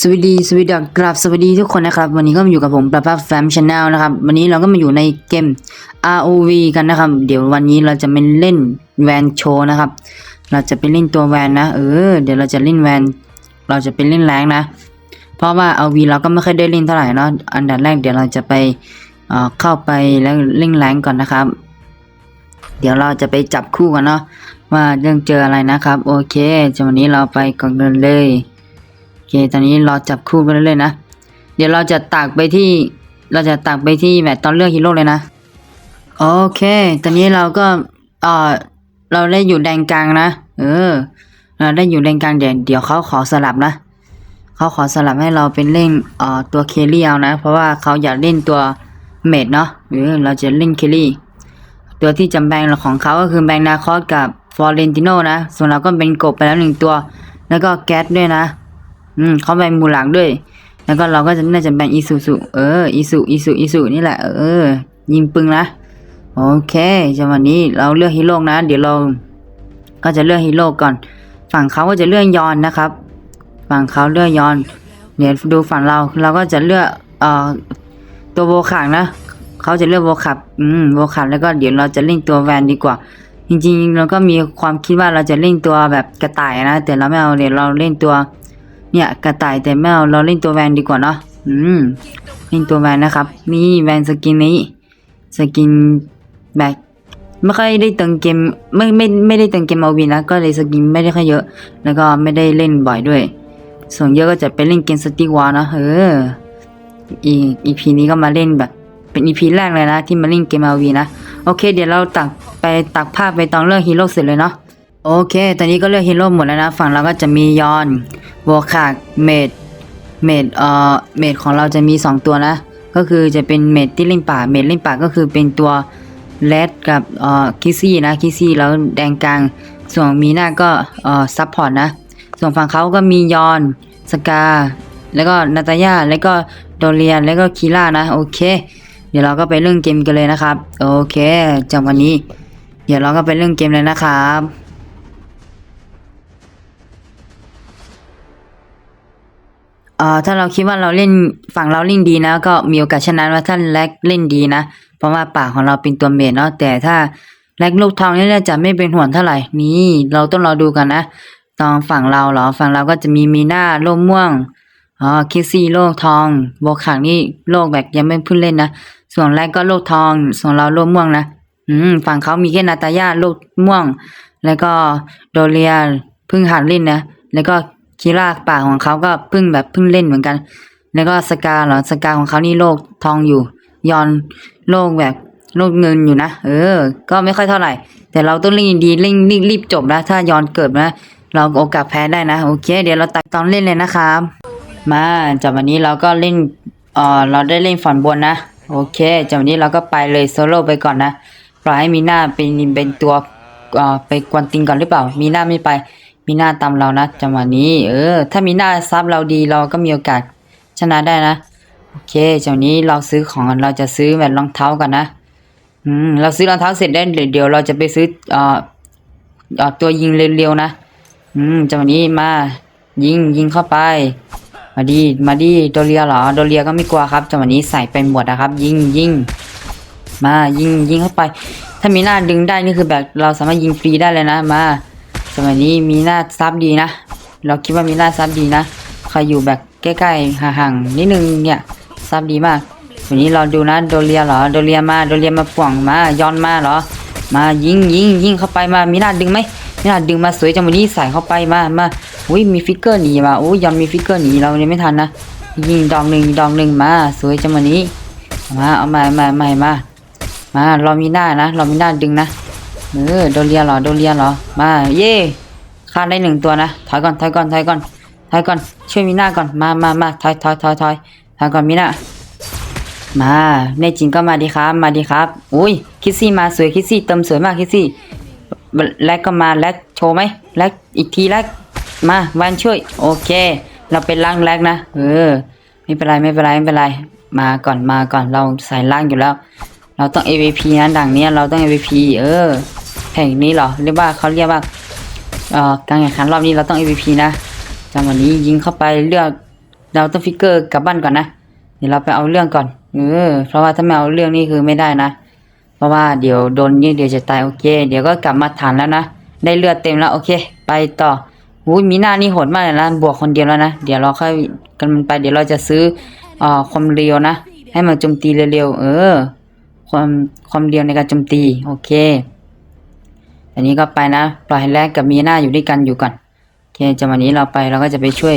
สวัสดีสวัสดีกราบสวัสดีทุกคนนะครับ วันนี้ก็มาอยู่กับผมปะปะแฟมชาแนลนะครับ วันนี้เราก็มาอยู่ในเกม ROV กันนะครับ เดี๋ยววันนี้เราจะไปเล่นแวนโชนะครับ เราจะไปเล่นตัวแวนนะ เออ เดี๋ยวเราจะเล่นแวน เราจะไปเล่นแรงนะ เพราะว่า ROV เราก็ไม่ค่อยได้เล่นเท่าไหร่เนาะ อันดับแรกเดี๋ยวเราจะไปเเข้าไปแล้วเล่นแรงก่อนนะครับ เดี๋ยวเราจะไปจับคู่กันเนาะว่าเรื่องเจออะไรนะครับ โอเคจะวันนี้เราไปก่อนเลย เคตอนนี้ราจับคู่กันเลยๆนะ เดี๋ยวเราจะตักไปที่ เราจะตักไปที่แบบตอนเลือกฮีโร่เลยนะ โอเค ตอนนี้เราก็เออเราได้อยู่แดงกลางนะ เออ เราได้อยู่แดงกลางเดี๋ยวเดี๋ยวเขาขอสลับนะ เขาขอสลับให้เราเป็นเล่นเอ่อตัวเคลลี่เอานะ เพราะว่าเขาอยากเล่นตัวเมดเนาะหรือเราจะเล่นเคลลี่ ตัวที่จำแบงของเขาก็คือแบงนาคอสกับฟอร์เรนติโนนะ ส่วนเราก็เป็นกบไปแล้วหนึ่งตัว แล้วก็แก๊สด้วยนะ อืมเขาแบ่งมูหลังด้วย แล้วก็เราก็จะน่าจะแบ่งอีซูซูเอออีซูอีซูอีซูนี่แหละ เออ ยิงปึงนะโอเคจังหวะนี้เราเลือกฮีโร่นะ เดี๋ยวเราก็จะเลือกฮีโร่ก่อน ฝั่งเขาก็จะเลือกยอนนะครับ ฝั่งเขาเลือกยอน เดี๋ยวดูฝั่งเราเราก็จะเลือกเอ่อตัวโบขางนะเขาจะเลือกโบขับอืมโบขับแล้วก็เดี๋ยวเราจะเล่นตัวแวนดีกว่า จริงๆ เราก็มีความคิดว่าเราจะเล่นตัวแบบกระต่ายนะ แต่เราไม่เอาเดี๋ยวเราเล่นตัว เนี่ยกระต่ายแต่ไม่เอาเราเล่นตัวแวนดีกว่าเนาะอืมเล่นตัวแวนนะครับ นี่แวนสกินนี้สกินแบบไม่ค่อยได้เติมเกมไม่ไม่ไม่ได้เติมเกมเอาวีนะก็เลยสกินไม่ได้ค่อยเยอะ แล้วก็ไม่ได้เล่นบ่อยด้วย ส่วนเยอะก็จะไปเล่นเกมสติวานะเอออีอีพีนี้ก็มาเล่นแบบ เป็นอีพีแรกเลยนะที่มาเล่นเกมเอาวีนะโอเค เดี๋ยวเราตักไปตักภาพไปตอนเลือกฮีโร่เสร็จเลยเนาะ โอเค ตอนนี้ก็เลือกฮีโร่หมดแล้วนะ ฝั่งเราก็จะมียอนวอคากเมด เมด เอ่อ เมดของเราจะมี 2 ตัวนะ ก็คือจะเป็นเมดที่เล่นป่า เมดเล่นป่าก็คือเป็นตัวแรดกับ เอ่อ คิซี่นะ คิซี่แล้วแดงกลาง ส่วนมีหน้าก็ เอ่อ ซับพอร์ตนะ ส่วนฝั่งเขาก็มียอน สกา แล้วก็นาตาย่า แล้วก็โดเรียน แล้วก็คีล่านะ โอเค เดี๋ยวเราก็ไปเรื่องเกมกันเลยนะครับ โอเคจากวันนี้ เดี๋ยวเราก็ไปเรื่องเกมเลยนะครับ เอ่อถ้าเราคิดว่าเราเล่นฝั่งเราเล่นดีนะ ก็มีโอกาสชนะว่าท่านแลกเล่นดีนะ เพราะว่าป่ากของเราเป็นตัวเมดเนาะแต่ถ้าแลกลูกทองนี่จะไม่เป็นห่วงเท่าไหร่นี่เราต้องรอดูกันนะตอนฝั่งเราเหรอฝั่งเราก็จะมีมีหน้าโลกม่วงอ๋อคิซี่โลกทองโบขังนี่โลกแบบยังไม่พิ่งเล่นนะส่วนแรกก็โลกทองส่วนเราโลกม่วงนะอืมฝั่งเขามีแค่นาตาย่าโลกม่วง แล้วก็โดเรียพิ่งหัดเล่นนะแล้วก็ คิราป่าของเขาก็เพิ่งแบบเพิ่งเล่นเหมือนกัน แล้วก็สกาเหรอสกาของเขานี่โลกทองอยู่ ยอนโลกแบบโลกเงินอยู่นะ เออ ก็ไม่ค่อยเท่าไหร่ แต่เราต้องเล่นดีเร่งรีบจบนะถ้ายอนเกิดนะ เราโอกาสแพ้ได้นะ โอเค เดี๋ยวเราตัดตอนเล่นเลยนะครับ มาจากวันนี้เราก็เล่นเออเราได้เล่นฝันบนนะ โอเคจากวันนี้เราก็ไปเลยโซโล่ไปก่อนนะปล่อยให้มีหน้าเป็นเป็นตัวเอ่อไปกวนติงก่อนหรือเปล่า มีหน้าไม่ไป มีหน้าตามเรานะจังหวะนี้ เออ ถ้ามีหน้าซับเราดีเราก็มีโอกาสชนะได้นะ โอเคจากวันนี้เราซื้อของกันเราจะซื้อแบบรองเท้ากันนะ อืม เราซื้อรองเท้าเสร็จได้เดี๋ยวเราจะไปซื้อออเอ่อตัวยิงเร็วๆนะ อืมจังหวะนี้มายิงยิงเข้าไป มาดีมาดีโดเรียเหรอโดเรียก็ไม่กลัวครับจังหวะนี้ใส่ไปหมดนะครับ ยิงยิงมายิงยิงเข้าไป ถ้ามีหน้าดึงได้นี่คือแบบเราสามารถยิงฟรีได้เลยนะมา จังหวะนี้มีหน้าซับดีนะ เราคิดว่ามีหน้าซับดีนะ ใครอยู่แบบใกล้ๆห่างๆนิดนึงเนี่ยซับดีมาก วันนี้เราดูนะโดเรียเหรอโดเรียมาโดเรียมาป่วงมาย้อนมาเหรอ มายิงยิงยิงเข้าไปมามีหน้าดึงไหมมีหน้าดึงมาสวยจังวันนี้ใส่เข้าไปมามาอุ้ยมีฟิกเกอร์หนีมาโอ้ยยอนมีฟิกเกอร์หนีเรายังไม่ทันนะยิงดอกหนึ่งดอกหนึ่งมาสวยจังวันนี้มาเอามามามามามาเรามีหน้านะ เรามีหน้าดึงนะ เออโดเรียเหรอโดเรียเหรอมาเย่ฆ่าได้หนึ่งตัวนะถอยก่อนถอยก่อนถอยก่อนถอยก่อนช่วยมีหน้าก่อนมามามาถอยถอยถอยถอยถอยก่อนมีหน้ามาแนจริงก็มาดีครับ มาดีครับอุ้ยคิสซี่มาสวยคิสซี่เติมสวยมากคิสซี่แลกก็มาแลกโชว์ไหมแลกอีกทีแลกมาวันช่วย โอเค เราเป็นล่างแลกนะ เออ ไม่เป็นไรไม่เป็นไรไม่เป็นไร มาก่อนมาก่อนเราใส่ล่างอยู่แล้ว เราต้อง AVP นะดังเนี้ยเราต้อง AVP เออ แห่งนี้เหรอเรียกว่าเขาเรียกว่าเอ่อการแข่งขันรอบนี้เราต้อง AVP นะจังหวะนี้ยิงเข้าไปเลือกเราต้องฟิกเกอร์กลับบ้านก่อนนะเดี๋ยวเราไปเอาเรื่องก่อนเออเพราะว่าถ้าไม่เอาเรื่องนี่คือไม่ได้นะ เพราะว่าเดี๋ยวโดนยิงเดี๋ยวจะตายโอเค เดี๋ยวก็กลับมาฐานแล้วนะได้เลือดเต็มแล้วโอเค ไปต่ออุ้ยมีหน้านี่โหดมากเลยนะบวกคนเดียวแล้วนะเดี๋ยวเราค่อยกันมันไป เดี๋ยวเราจะซื้อเอ่อความเร็วนะ ให้มันโจมตีเร็วๆเออความความเร็วในการโจมตีโอเค อันนี้ก็ไปนะ ปล่อยแลกกับมีหน้าอยู่ด้วยกันอยู่ก่อนโอเคจะวันนี้เราไปเราก็จะไปช่วย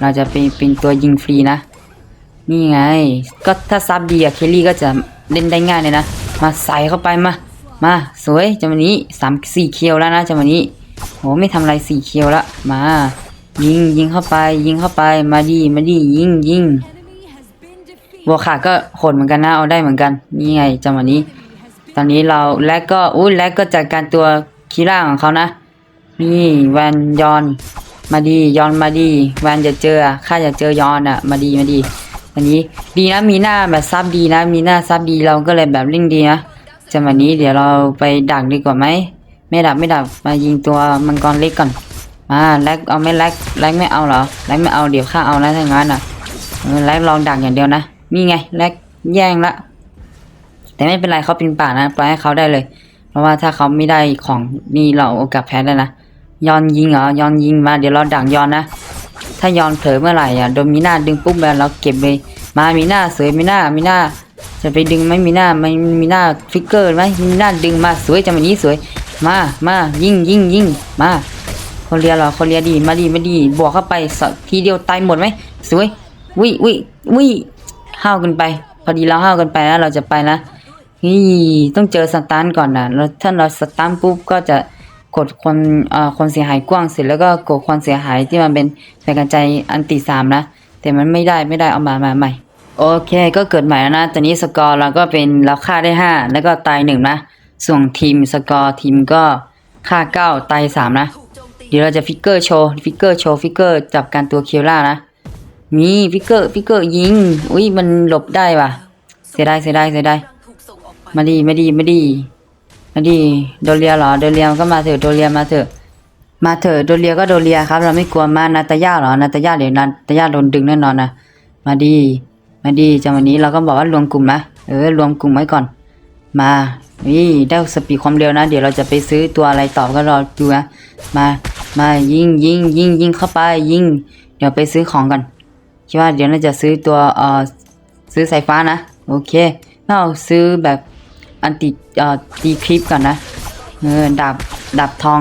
เราจะไปเป็นตัวยิงฟรีนะ นี่ไง ก็ถ้าซับดีอะเคลลี่ก็จะเล่นได้ง่ายเลยนะ มาใส่เข้าไปมา มาสวยจังวันนี้สามสี่เคียวแล้วนะจังวันนี้โหไม่ทำอะไรสี่เคียวละมา ยิงยิงเข้าไป ยิงเข้าไปมาดีมาดียิงยิงบัวขาดก็โหดเหมือนกันนะเอาได้เหมือนกัน นี่ไงจังหวะนี้ ตอนนี้เราแลกก็อุ้ยแลกก็จัดการตัว คีร่าของเขานะ นี่แวนยอน มาดียอนมาดีแวนจะเจอข้าจะเจอยอนอะ มาดีมาดี อันนี้ดีนะมีหน้าแบบซับดีนะ มีหน้าซับดีเราก็เลยแบบเล่งดีนะจังหวะนี้เดี๋ยวเราไปดักดีกว่าไหมไม่ดักไม่ดักมายิงตัวมังกรเล็กก่อนมาแลกเอาไม่แลกแลกไม่เอาเหรอแลกไม่เอาเดี๋ยวข้าเอานะถ้างั้นอะเออแลกลองดักอย่างเดียวนะนี่ไงแลกแย่งละแต่ไม่เป็นไรเขาเป็นป่านะปล่อยให้เขาได้เลย เพราะว่าถ้าเขาไม่ได้ของนี่เราโอกาสแพ้ได้นะยอนยิงเหรอยอนยิงมาเดี๋ยวเราดักยอนนะ ถ้ายอนเผลอเมื่อไหร่อะโดนมีหน้าดึงปุ๊บแล้วเราเก็บเลยมามีหน้าสวยมีหน้ามีหน้า จะไปดึงไหมมีหน้าไม่มีหน้าฟิกเกอร์ไหมมีหน้าดึงมาสวยจังวันนี้สวย มามายิงยิงยิงมาคนเรียเหรอคนเรียดีมาดีมาดีบวกเข้าไปสทีเดียวตายหมดไหมสวยวิวิวิห้าวกันไป พอดีเราห้าวกันไปแล้วเราจะไปนะ นี่ต้องเจอสตันก่อนนะแล้วถ้าเราสตันปุ๊บก็จะกดคนเอ่อคนเสียหายกว้างเสร็จแล้วก็กดความเสียหายที่มันเป็นแรงกระจายอันติสามนะ แต่มันไม่ได้ไม่ได้เอามามาใหม่ โอเค ก็เกิดใหม่แล้วนะตอนนี้สกอร์เราก็เป็นเราฆ่าได้ห้าแล้วก็ตายหนึ่งนะ ส่วนทีมสกอร์ทีมก็ฆ่าเก้าตายสามนะ เดี๋ยวเราจะฟิกเกอร์โชว์ฟิกเกอร์โชว์ฟิกเกอร์จับการตัวเคียวล่านะมีฟิกเกอร์ฟิกเกอร์ยิงอุ้ยมันหลบได้ว่ะ เสียดายเสียดายเสียดาย มาดีมาดีมาดีมาดีโดเรียเหรอโดเรียก็มาเถอะโดเรียมาเถอะ มาเถอะโดเรียก็โดเรียครับ เราไม่กลัวมานาตาย่าเหรอนาตาย่าเดี๋ยวนาตาย่าโดนดึงแน่นอนนะมาดี มาดีจังวันนี้เราก็บอกว่ารวมกลุ่มนะเออรวมกลุ่มไว้ก่อน มานี่ได้สปีดความเร็วนะ เดี๋ยวเราจะไปซื้อตัวอะไรต่อก็รอดูนะมามายิงยิงยิงยิงเข้าไปยิงเดี๋ยวไปซื้อของก่อนคิดว่าเดี๋ยวเราจะซื้อตัวเอ่อซื้อสายฟ้านะ โอเคเราซื้อแบบ อันติเอ่อตีคลิปก่อนนะเออดาบดาบทอง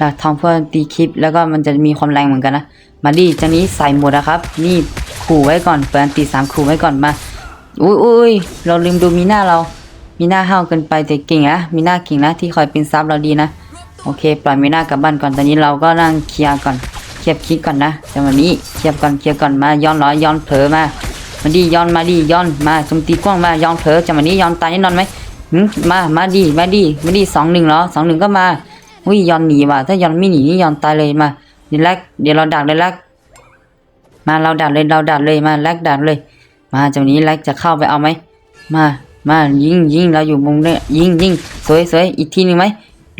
ดาบทองเพื่อตีคลิป แล้วก็มันจะมีความแรงเหมือนกันนะมาดิจังนี้ใส่หมดนะครับ นี่ขู่ไว้ก่อนเปิดอันติสามขู่ไว้ก่อนมาอุ้ยอุ้ยเราลืมดูมีหน้าเรา มีหน้าห้าวเกินไปแต่เก่งนะมีหน้าเก่งนะที่คอยเป็นซับเราดีนะโอเค ปล่อยมีหน้ากลับบ้านก่อนตอนนี้เราก็นั่งเคลียร์ก่อนเคลียร์คลิปก่อนนะจังหวะนี้เคลียร์ก่อนเคลียร์ก่อนมาย้อนเหรอย้อนเผลอมามาดิย้อนมาดิย้อนมาจมตีกว้างมาย้อนเผลอจังหวะนี้ย้อนตายแน่นอนไหม มา มาดิมาดิมาดิสองหนึ่งเหรอสองหนึ่งก็มาอุ้ยย้อนหนีว่ะ ถ้าย้อนไม่หนีนี่ย้อนตายเลยมาเดี๋ยวแรกเดี๋ยวเราดักเลยแรกมาเราดักเลยเราดักเลยมาแรกดักเลย มาจังนี้แรกจะเข้าไปเอาไหมมามายิงยิงเราอยู่มุมเนี่ยยิงยิงสวยสวยอีกทีหนึ่งไหม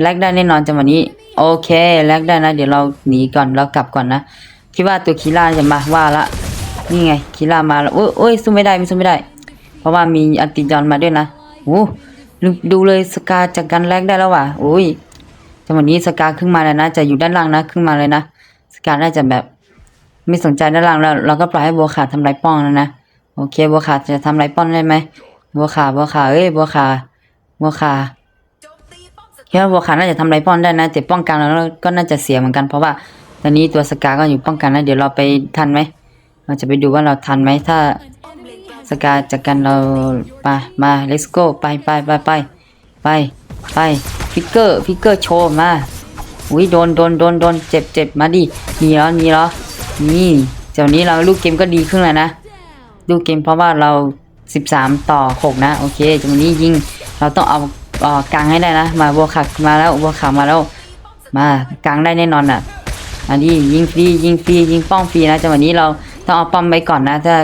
แลกได้แน่นอนจังหวะนี้ โอเคแลกได้นะ เดี๋ยวเราหนีก่อนเรากลับก่อนนะคิดว่าตัวคีล่าจะมาว่าละ นี่ไงคีล่ามาแล้วโอ้ยโอ้ยสู้ไม่ได้ไม่สู้ไม่ได้ เพราะว่ามีอันติจอนมาด้วยนะโอ้ ดูเลยสกาจากการแลกได้แล้วว่ะโอ้ยจังหวะนี้สกาขึ้นมาแล้วนะ จะอยู่ด้านล่างนะขึ้นมาเลยนะสกาน่าจะแบบไม่สนใจด้านล่างแล้ว เราก็ปล่อยให้บัวขาดทำลายป้องแล้วนะโอเคบัวขาดจะทำลายป้องได้ไหมบัวขาบัวขาเอ้ยบัวขาบัวขาคิดว่าบัวขาน่าจะทำไรป้อนได้นะแต่ป้องกันเราก็น่าจะเสียเหมือนกันเพราะว่าตอนนี้ตัวสกาก็อยู่ป้องกันนะเดี๋ยวเราไปทันไหมเราจะไปดูว่าเราทันไหมถ้า สกาจากกันเราไปมา let's go ไปไปไปไปไปไปฟิกเกอร์ฟิกเกอร์โชว์มาอุ้ยโดนโดนโดนโดนเจ็บเจ็บมาดิมีเหรอมีเหรอนี่เดี๋ยวนี้เราลูกเกมก็ดีขึ้นแล้วนะดูกเกมเพราะว่าเรา 13 ต่อ 6 นะโอเคจังนี้ยิงเราต้องเอาเออกลางให้ได้นะ มาบัวขักมาแล้วบัวขักมาแล้วมากลางได้แน่นอนอะอันนี้ยิงฟรียิงฟรียิงป้อมฟรีนะจังหวะนี้เราต้องเอาป้อมไว้ก่อนนะถ้า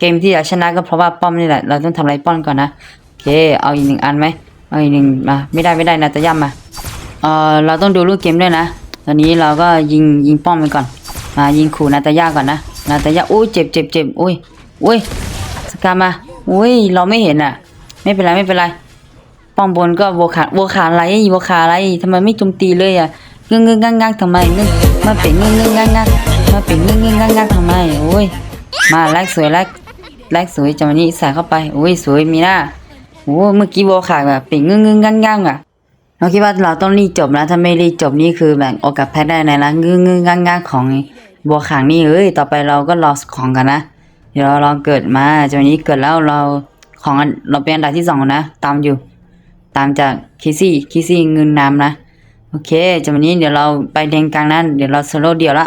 เกมที่จะชนะก็เพราะว่าป้อมนี่แหละ เราต้องทำไรป้อมก่อนนะโอเคเอาอีกหนึ่งอันไหมเอาอีกหนึ่งมาไม่ได้ไม่ได้นะจะย่ำมาเออเราต้องดูลูกเกมด้วยนะ ตอนนี้เราก็ยิงยิงป้อมไปก่อนมายิงขู่นาตาย่าก่อนนะนาตายาอุ้ยเจ็บเจ็บเจ็บอุ้ยอุ้ยสกามาอุ้ยเราไม่เห็นอะ ไม่เป็นไรไม่เป็นไรป้อมบนก็โวขาโวขาอะไรโวขาอะไรทำไมไม่โจมตีเลยอะงึงงึงงังงังทำไมงึงมาเป็นงึงงึงงังงังมาเป็นงึงงึงงังงังทำไมโอ้ยมาแลกสวยแลก แลกสวยจังวะนี้ใส่เข้าไปโอ้ยสวยมีหน้าโอ้เมื่อกี้โวขาแบบเป็นงึงงึงงังงังอะเราคิดว่าเราต้องรีบจบนะถ้าไม่รีบจบนี่คือแบ่งโอกาสแพ้ได้ในละงึงงึงงังงังของบัวขางนี่เอ้ยต่อไปเราก็รอของกันนะเดี๋ยวเราลองเกิดมาจังวะนี้เกิดแล้วเราของเราเป็นอันดับที่สองนะ ตามอยู่ ตามจากคิซี่คิซี่เงินน้ำนะโอเคจังวะนี้เดี๋ยวเราไปแดงกลางนั้นเดี๋ยวเราโซโล่เดียวละ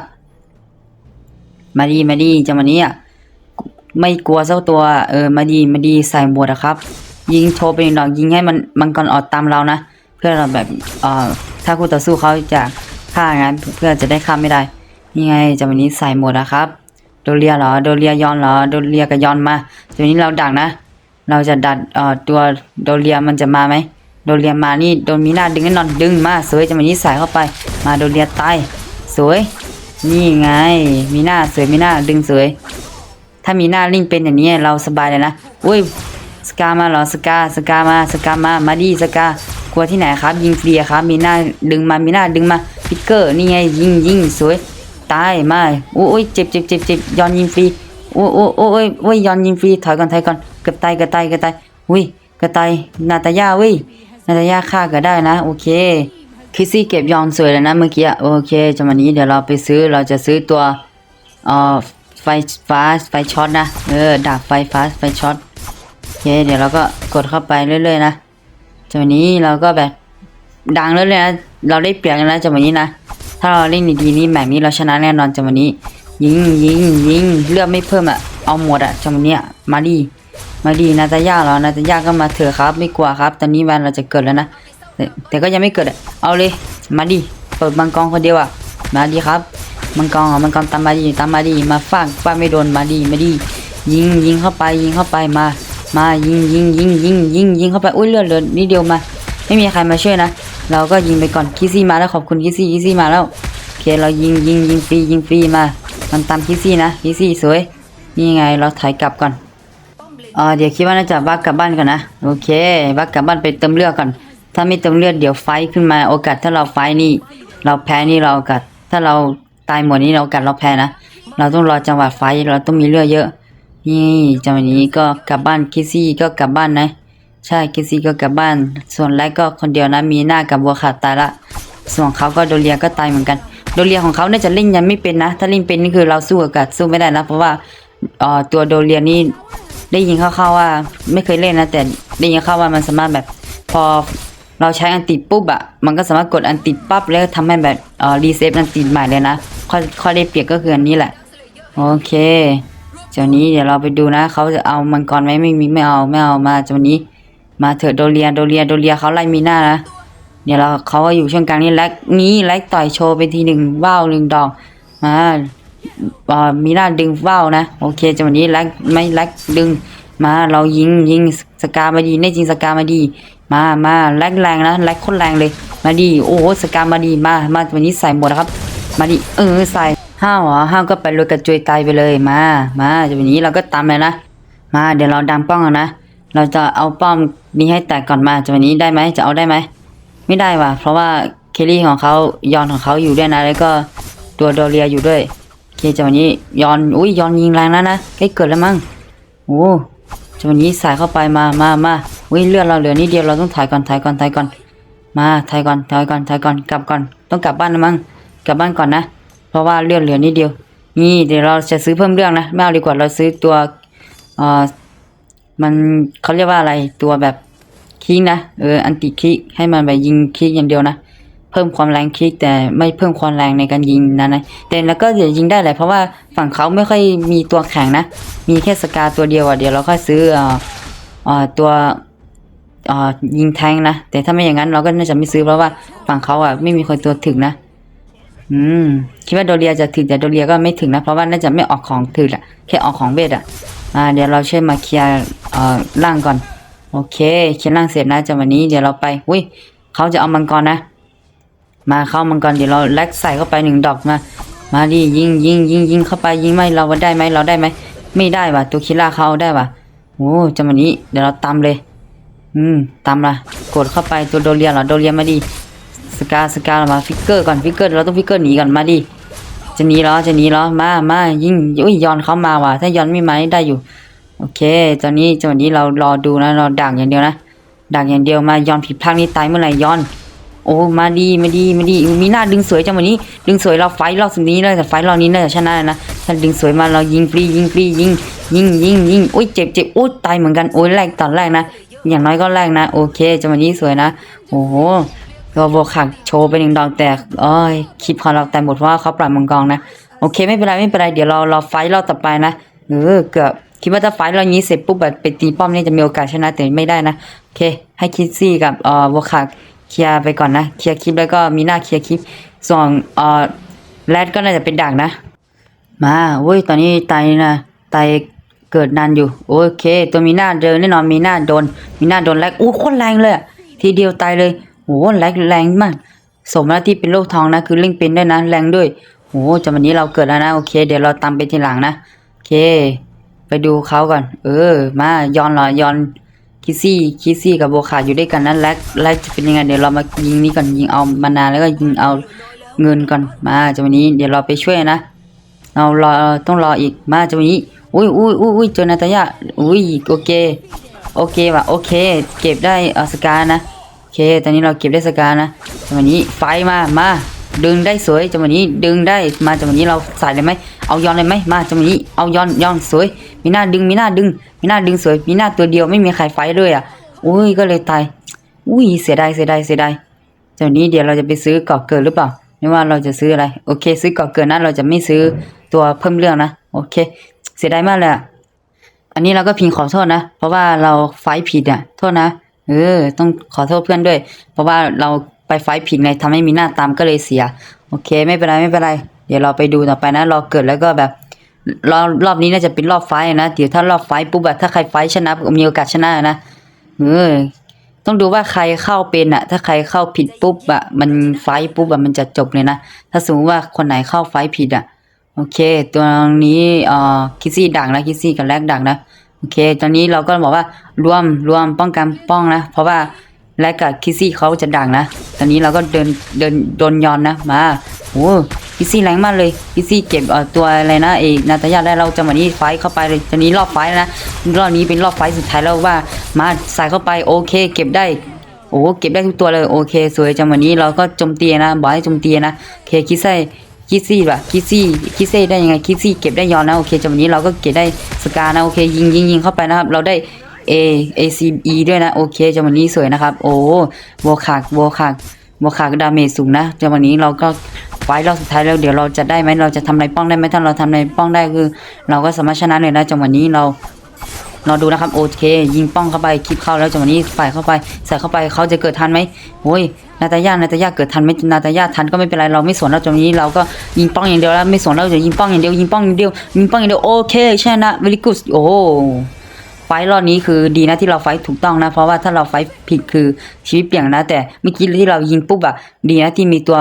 มาดีมาดีจังหวะนี้อะ ไม่กลัวเจ้าตัว เออ มาดี มาดีใส่หมวดอะครับ ยิงโชว์ไปหนึ่งดอกยิงให้มันมันก่อนออกตามเรานะ เพื่อเราแบบเอ่อถ้าคู่ต่อสู้เขาจะฆ่างั้นเพื่อจะได้ฆ่าไม่ได้ นี่ไงจังหวะนี้ใส่หมดนะครับ โดเรียเหรอ โดเรียย้อนเหรอ โดเรียกับยอนมาจังหวะนี้เราดักนะ เราจะดัดเอ่อตัวโดเรียมันจะมาไหม โดเรียมานี่โดนมีหน้าดึงแน่นอนดึงมาสวยจังหวะนี้ใส่เข้าไป มาโดเรียตายสวย นี่ไง มีหน้าสวยมีหน้าดึงสวย ถ้ามีหน้าลิงเป็นอย่างนี้เราสบายเลยนะอุ้ยสกามาเหรอสกาสกามาสกามามาดีสกากลัวที่ไหนครับ ยิงฟรีครับ มีหน้าดึงมามีหน้าดึงมาพิกเกอร์นี่ไงยิงยิงสวยตายมาโอ้ยเจ็บเจ็บเจ็บเจ็บย้อนยิงฟรีโอ้โอ้โอ้ยโอ้ยย้อนยิงฟรีถอยก่อนถอยก่อนเกือบตายเกือบตายเกือบตายอุ้ยเกือบตายนาตาย่าเว้ยนาตาย่าฆ่าก็ได้นะโอเคคริสซี่เก็บยอนสวยแล้วนะเมื่อกี้โอเคจังหวะนี้เดี๋ยวเราไปซื้อเราจะซื้อตัวอ่อ ไฟฟ้าไฟช็อตนะ เออดาบไฟฟ้าไฟช็อตโอเคเดี๋ยวเราก็กดเข้าไปเรื่อยๆนะจังหวะนี้เราก็แบบดังแล้วเลยนะเราได้เปรียบกันแล้วจังหวะนี้นะถ้าเราเล่นดีๆนี่แมตช์นี้เราชนะแน่นอนจังหวะนี้ ยิงยิงยิงเลือดไม่เพิ่มอะเอาหมดอะจังหวะนี้มาดีมาดีนาตาย่าเรอนาตาย่าก็มาเถอะครับ ไม่กลัวครับ ตอนนี้แวนเราจะเกิดแล้วนะแต่ก็ยังไม่เกิดอะเอาเลย มาดีเปิดมังกรคนเดียวอะมาดีครับ มังกรเหรอมังกรตามมาดีตามมาดีมาฟาดฟาดไม่โดนมาดีมาดี ยิงยิงเข้าไปยิงเข้าไปมา มายิงยิงยิงยิงยิงยิงเข้าไปอุ้ยเลือดเลือดนิดเดียวมา ไม่มีใครมาช่วยนะ เราก็ยิงไปก่อนคิซี่มาแล้วขอบคุณคิซี่คิซี่มาแล้วโอเคเรายิงยิงยิงฟรียิงฟรีมา มันตามคิซี่นะคิซี่สวย นี่ไงเราถอยกลับก่อนเออเดี๋ยวคิดว่าน่าจะวักกลับบ้านก่อนนะโอเควักกลับบ้านไปเติมเลือดก่อน ถ้าไม่เติมเลือดเดี๋ยวไฟขึ้นมาโอกาสถ้าเราไฟนี่ เราแพ้นี่เราโอกาสถ้าเราายหมดนี่เรากาสเราแพ้นะ เราต้องรอจังหวะไฟเราต้องมีเลือดเยอะ นี่จังหวะนี้ก็กลับบ้านคิซี่ก็กลับบ้านนะ ใช่คิซี่ก็กลับบ้าน ส่วนแรกก็คนเดียวนะมีหน้ากับบัวขาดตายละ ส่วนเขาก็โดเรียก็ตายเหมือนกัน โดเรียของเขาเน่าจะเล่นยังไม่เป็นนะ ถ้าเล่นเป็นนี่คือเราสู้กับกัดสู้ไม่ได้นะเพราะว่าเอ่อตัวโดเรียนี่ได้ยินคร่าวๆว่า ไม่เคยเล่นนะแต่ได้ยินคร่าว่ามันสามารถแบบพอเราใช้อันติดปุ๊บอะมันก็สามารถกดอันติดปั๊บแล้วทำให้แบบรีเซ็ตอันติดใหม่เลยนะ ข้อข้อได้เปรียบก็คืออันนี้แหละ โอเคเจ้านี้เดี๋ยวเราไปดูนะเขาจะเอามังกรไหมไม่มีไม่เอาไม่เอามาเจ้านี้ มาเถอะโดเรียโดเรียโดเรียเขาไล่มีหน้านะเดี๋ยวเราเขาอยู่ช่วงกลางนี้แล็กนี้แล็กต่อยโชว์ไปทีหนึ่งว่าวหนึ่งดอกมาอ่อมีหน้าดึงว่าวนะโอเคจังหวะนี้แล็กไม่แล็กดึง มาเรายิงยิงสกามาดีแน่จริงสกามาดี มามาแล็กแรงนะแล็กโคตรแรงเลยมาดีโอ้โหสกามาดีมามาวันนี้ใส่หมดนะครับ มาดิเออใส่ห้าวเหรอห้าวก็ไปรวยกระจุยตายไปเลยมา มาจะวันนี้เราก็ตามเลยนะ มาเดี๋ยวเราดังป้องกันนะเราจะเอาป้อมนี้ให้แตกก่อนมาจะวันนี้ได้ไหมจะเอาได้ไหมไม่ได้ว่ะ เพราะว่าเคลลี่ของเขายอนของเขาอยู่ด้วยนะ แล้วก็ตัวโดเรียอยู่ด้วยเคจะวันนี้ยอนอุ้ยยอนยิงแรงแล้วนะใกล้เกิดแล้วมั้งโอ้จะวันนี้ใส่เข้าไปมามามาอุ้ยเลือดเราเหลือนิดเดียวเราต้องถอยก่อนถอยก่อนถอยก่อนมาถอยก่อนถอยก่อนถอยก่อนกลับก่อนต้องกลับบ้านนะมั้ง กลับบ้านก่อนนะ เพราะว่าเลือดเหลือนิดเดียว นี่เดี๋ยวเราจะซื้อเพิ่มเรื่องนะไม่เอาดีกว่าเราซื้อตัวเอ่อมันเขาเรียกว่าอะไรตัวแบบคิกนะเอออันติคิกให้มันแบบยิงคิกอย่างเดียวนะเพิ่มความแรงคิกแต่ไม่เพิ่มความแรงในการยิงนะนะแต่แล้วก็เดี๋ยวยิงได้แหละเพราะว่าฝั่งเขาไม่ค่อยมีตัวแข็งนะ มีแค่สกาตัวเดียวอะเดี๋ยวเราค่อยซื้อเอ่อเอ่อตัวเอ่อยิงแทงนะแต่ถ้าไม่อย่างนั้นเราก็น่าจะไม่ซื้อเพราะว่าฝั่งเขาอะไม่มีคนตัวถึงนะ อืมคิดว่าโดเรียจะถึงแต่โดเรียก็ไม่ถึงนะ เพราะว่าน่าจะไม่ออกของถึงอะแค่ออกของเบสอะอ่าเดี๋ยวเราช่วยมาเคลียร์เอ่อล่างก่อน โอเคเคลียร์ล่างเสร็จนะจากวันนี้เดี๋ยวเราไปอุ้ยเขาจะเอามังกรนะ มาเข้ามังกรเดี๋ยวเราแลกใส่เข้าไปหนึ่งดอกมามาดิยิงยิงยิงยิงเข้าไปยิงไหมเราได้ไหมเราได้ไหมไม่ได้ว่ะตัวคิล่าเขาได้ว่ะโอ้จังหวะนี้เดี๋ยวเราตำเลย อืมตำละกดเข้าไปตัวโดเรียเหรอโดเรียมาดิ สกาสกามาฟิกเกอร์ก่อนฟิกเกอร์เราต้องฟิกเกอร์หนีก่อนมาดิจะหนีเหรอจะหนีเหรอมามายิ่งอุ้ยย้อนเขามาว่ะถ้าย้อนไม่มาได้อยู่ โอเค ตอนนี้จังหวะนี้เรารอดูนะเราดักอย่างเดียวนะดักอย่างเดียวมาย้อนผิดพลาดนี่ตายเมื่อไหร่ย้อน โอ้มาดีมาดีมาดีมีหน้าดึงสวยจังหวันนี้ ดึงสวยเราไฟท์รอบสุดนี้เลยแต่ไฟท์รอบนี้น่าจะชนะนะถ้าดึงสวยมาเรายิงฟรียิงฟรียิงยิงยิงยิงโอ้ยเจ็บเจ็บโอ้ยตายเหมือนกันโอ้ยแรกตอนแรกนะอย่างน้อยก็แรกนะ โอเคจังหวะนี้สวยนะ โอ้โห เราโบขักโชว์ไปหนึ่งดอกแตกโอ้ยคลิปของเราแต่หมดว่าเขาปรับมังกรนะ โอเคไม่เป็นไรไม่เป็นไรเดี๋ยวเราเราไฟท์รอบต่อไปนะเออเกือบคิดว่าถ้าไฟท์เรานี้เสร็จปุ๊บแบบไปตีป้อมเนี่ยจะมีโอกาสชนะแต่ไม่ได้นะโอเค ให้คิดซี่กับเอ่อโบขักเคลียร์ไปก่อนนะเคลียร์คลิปแล้วก็มีหน้าเคลียร์คลิปส่วนเอ่อแรดก็น่าจะเป็นดักนะ มาเว้ยตอนนี้ไตนะไตเกิดนานอยู่โอเค ตัวมีหน้าเดินแน่นอนมีหน้าโดน มีหน้าโดนแรกอู้โคตรแรงเลยทีเดียวตายเลย โอ้แรกแรงมาก สมแล้วที่เป็นโรคทองนะ คือเล่งเป็นด้วยนะ แรงด้วยโอ้จังวันนี้เราเกิดแล้วนะ โอเค เดี๋ยวเราตามไปทีหลังนะ โอเค ไปดูเขาก่อน เออ มายอนเหรอยอนคิซี่คิซี่กับโบขาอยู่ด้วยกันนั้นแลกแลกจะเป็นยังไง เดี๋ยวเรามายิงนี้ก่อนยิงเอามานานแล้วก็ยิงเอาเงินก่อนมาจังวันนี้ เดี๋ยวเราไปช่วยนะ เรารอต้องรออีกมาจังวันนี้อุ้ยอุ้ยอุ้ยอุ้ยเจอนาตายะอุ้ยโอเคโอเคว่ะโอเค เก็บได้ออสการ์นะ เค ตอนนี้เราเก็บได้สกานะจังหวันนี้ไฟมา มา ดึงได้สวยจังหวันนี้ดึงได้ มาจังหวันนี้เราใส่เลยไหม เอาย้อนเลยไหม มาจังหวันนี้ เอาย้อนย้อนสวย มีหน้าดึง มีหน้าดึง มีหน้าดึงสวย มีหน้าตัวเดียวไม่มีใครไฟท์เลยอะ อุ้ย ก็เลยตาย อุ้ย เสียดาย เสียดาย เสียดายเจ้านี้เดี๋ยวเราจะไปซื้อกาะเกิดหรือเปล่า ไม่ว่าเราจะซื้ออะไร โอเค ซื้อกาะเกิดนะเราจะไม่ซื้อตัวเพิ่มเรื่องนะ โอเค เสียดายมากเลยอะ อันนี้เราก็พิงขอโทษนะ เพราะว่าเราไฟผิดอะ โทษนะ เออ ต้องขอโทษเพื่อนด้วย เพราะว่าเราไปไฟผิดไงทำให้มีหน้าตามก็เลยเสีย โอเค ไม่เป็นไรไม่เป็นไร เดี๋ยวเราไปดูต่อไปนะ รอเกิดแล้วก็แบบรอบรอบนี้น่าจะเป็นรอบไฟนะ เดี๋ยวถ้ารอบไฟปุ๊บอะถ้าใครไฟชนะมีโอกาสชนะนะเออต้องดูว่าใครเข้าเป็นอะถ้าใครเข้าผิดปุ๊บอะมันไฟปุ๊บอะมันจะจบเลยนะ ถ้าสมมติว่าคนไหนเข้าไฟผิดอะโอเค ตัวนี้เอ่อคิซี่ดักนะคิซี่กับแลกดักนะ โอเค ตอนนี้เราก็บอกว่ารวมรวมป้องกันป้องนะ เพราะว่าแลกกับคิซี่เขาจะดักนะ ตอนนี้เราก็เดินเดินโดนยอนนะ มาโอ้คิซี่แรงมากเลยคิซี่เก็บตัวอะไรนะเอกนาตายาได้เราจังหวะนี้ไฟเข้าไปเลย ตอนนี้รอบไฟนะ รอบนี้เป็นรอบไฟสุดท้ายแล้วว่า มาใส่เข้าไปโอเค เก็บได้โอ้เก็บได้ทุกตัวเลยโอเค สวยจังวันนี้เราก็โจมตีนะบอกให้โจมตีนะเคคิดไส้ คิดซี่ป่ะคิดซี่คิดซี่ได้ยังไงคิดซี่เก็บได้ยอนนะโอเคจังหวันนี้เราก็เก็บได้สกานะโอเคยิงยิงยิงเข้าไปนะครับ เราได้ A A C E ด้วยนะโอเคจังหวันนี้สวยนะครับ โอ้โวคากโวคากโวคากดาเมจสูงนะจังหวันนี้เราก็ไฟล์รอบสุดท้ายแล้วเดี๋ยวเราจะได้ไหมเราจะทำอะไรป้องได้ไหมถ้าเราทำอะไรป้องได้คือ เราก็สามารถชนะเลยนะจังหวันนี้เรา ราดูนะครับโอเค ยิงป้องเข้าไปคลิปเข้าแล้วจังหวะนี้ฝ่ายเข้าไปใส่เข้าไปเขาจะเกิดทันไหมโอ้ยนาตายานาตายาเกิดทันไหมนาตายาทันก็ไม่เป็นไรเราไม่สนแล้วจังหวะนี้เราก็ยิงป้องอย่างเดียวแล้วไม่สนแล้วจะยิงป้องอย่างเดียวยิงป้องอย่างเดียวยิงป้องอย่างเดียวโอเคชนะ very good โอ้ไฟรอบนี้คือดีนะที่เราไฟถูกต้องนะ เพราะว่าถ้าเราไฟผิดคือชีวิตเปลี่ยนนะ แต่เมื่อกี้ที่เรายิงปุ๊บอะดีนะที่มีตัว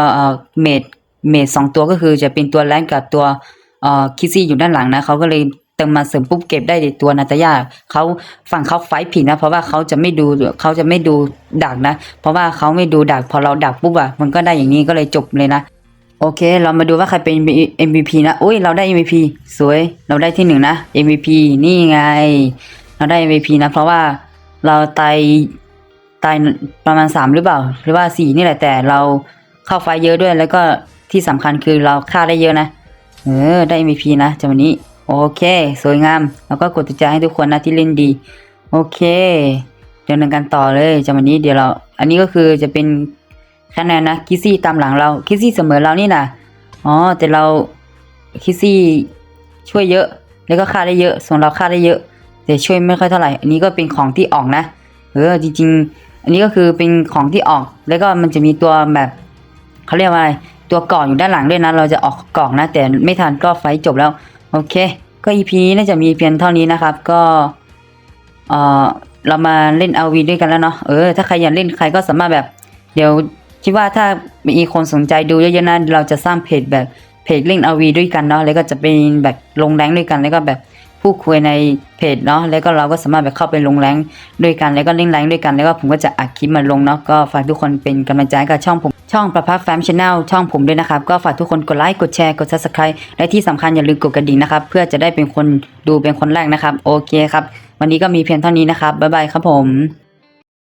เมดเมดสองตัวก็คือจะเป็นตัวแรงกับตัวคิซี่อยู่ด้านหลังนะเขาก็เลย ติมมาเสริมปุ๊บเก็บได้ในตัวนาตายาเขาฝั่งเขาไฟผิดนะ เพราะว่าเขาจะไม่ดูเขาจะไม่ดูดักนะ เพราะว่าเขาไม่ดูดักพอเราดักปุ๊บอะมันก็ได้อย่างนี้ก็เลยจบเลยนะโอเค เรามาดูว่าใครเป็น MVP นะอุ้ยเราได้ MVP สวย เราได้ที่หนึ่งนะ MVP นี่ไง เราได้ MVP นะ เพราะว่าเราตายตายประมาณสามหรือเปล่า หรือว่าสี่นี่แหละแต่เราเข้าไฟเยอะด้วย แล้วก็ที่สำคัญคือเราฆ่าได้เยอะนะ เออ ได้ MVP นะจังวันนี้ โอเค สวยงาม แล้วก็กดติดใจให้ทุกคนนะที่เล่นดี โอเคเดินกันต่อเลยจังวันนี้เดี๋ยวเรา อันนี้ก็คือจะเป็นคะแนนนะคิซี่ตามหลังเราคิซี่เสมอเรานี่นะอ๋อแต่เราคิซี่ช่วยเยอะแล้วก็ฆ่าได้เยอะ ส่วนเราฆ่าได้เยอะ แต่ช่วยไม่ค่อยเท่าไหร่ อันนี้ก็เป็นของที่ออกนะเออจริง ๆ อันนี้ก็คือเป็นของที่ออก แล้วก็มันจะมีตัวแบบเขาเรียกว่าอะไรตัวกล่องอยู่ด้านหลังด้วยนะ เราจะออกกล่องนะ แต่ไม่ทันก็ไฟจบแล้ว โอเค ก็ EP นี้น่าจะมีเพียงเท่านี้นะครับ ก็เออเรามาเล่นเอาวีด้วยกันแล้วเนาะ เออ ถ้าใครอยากเล่นใครก็สามารถแบบ เดี๋ยวคิดว่าถ้ามีคนสนใจดูเยอะๆนะเราจะสร้างเพจแบบเพจเล่นอาวีด้วยกันเนาะ แล้วก็จะเป็นแบบลงแรงด้วยกัน แล้วก็แบบ พูดคุยในเพจเนาะแล้วก็เราก็สามารถแบบเข้าไปลงแรงด้วยกันแล้วก็เล่นแรงด้วยกัน แล้วก็ผมก็จะอัดคลิปมาลงเนาะก็ฝากทุกคนเป็นกำลังใจกับช่องผม ช่องประพักแฟมชาแนลช่องผมด้วยนะครับ ก็ฝากทุกคนกดไลค์กดแชร์กดซับสไครต์และที่สำคัญอย่าลืมกดกระดิ่งนะครับ เพื่อจะได้เป็นคนดูเป็นคนแรกนะครับ โอเคครับ วันนี้ก็มีเพียงเท่านี้นะครับบ๊ายบายครับผม